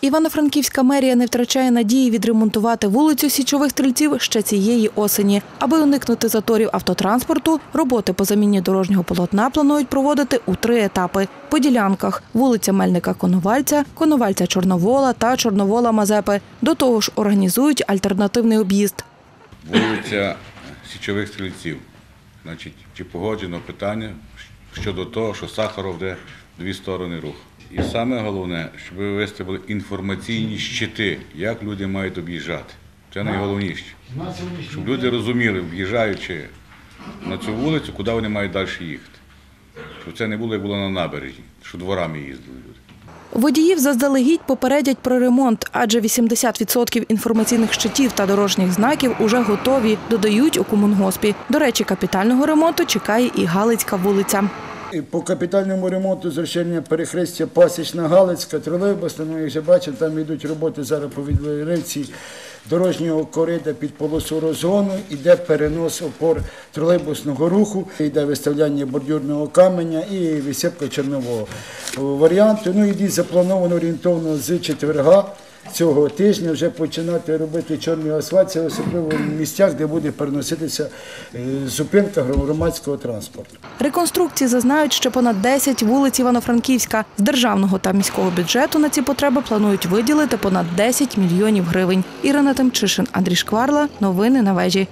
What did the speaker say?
Івано-Франківська мерія не втрачає надії відремонтувати вулицю Січових стрільців ще цієї осені. Аби уникнути заторів автотранспорту, роботи по заміні дорожнього полотна планують проводити у три етапи: по ділянках вулиця Мельника Коновальця, Коновальця Чорновола та Чорновола Мазепи. До того ж, організують альтернативний об'їзд. вулиця Січових стрільців. Значить, чи погоджено питання щодо того, що Сахаров де дві сторони руху. І саме головне, щоб ви виставили інформаційні щити, як люди мають об'їжджати. Це найголовніше. Щоб люди розуміли, в'їжджаючи на цю вулицю, куди вони мають далі їхати. Щоб це не було, як було на набережні, що дворами їздили люди. Водіїв заздалегідь попередять про ремонт, адже 80% інформаційних щитів та дорожніх знаків уже готові, додають у комунгоспі. До речі, капітального ремонту чекає і Галицька вулиця. По капітальному ремонту зрощення перехрестя Пасічна Галицька, тролейбусна, ну, як вже бачите, там йдуть роботи зараз по відривці дорожнього корида під полосу розгону, іде перенос опор тролейбусного руху, йде виставляння бордюрного каменя і висипка чернового варіанту. Ну, і заплановано орієнтовно з четверга цього тижня вже починати робити чорний асфальт, це особливо в місцях, де буде переноситися е, зупинка громадського транспорту. Реконструкції зазнають, що понад 10 вулиць Івано-Франківська з державного та міського бюджету на ці потреби планують виділити понад 10 мільйонів гривень. Ірина Тимчишин, Андрій Шкварла. Новини на вежі.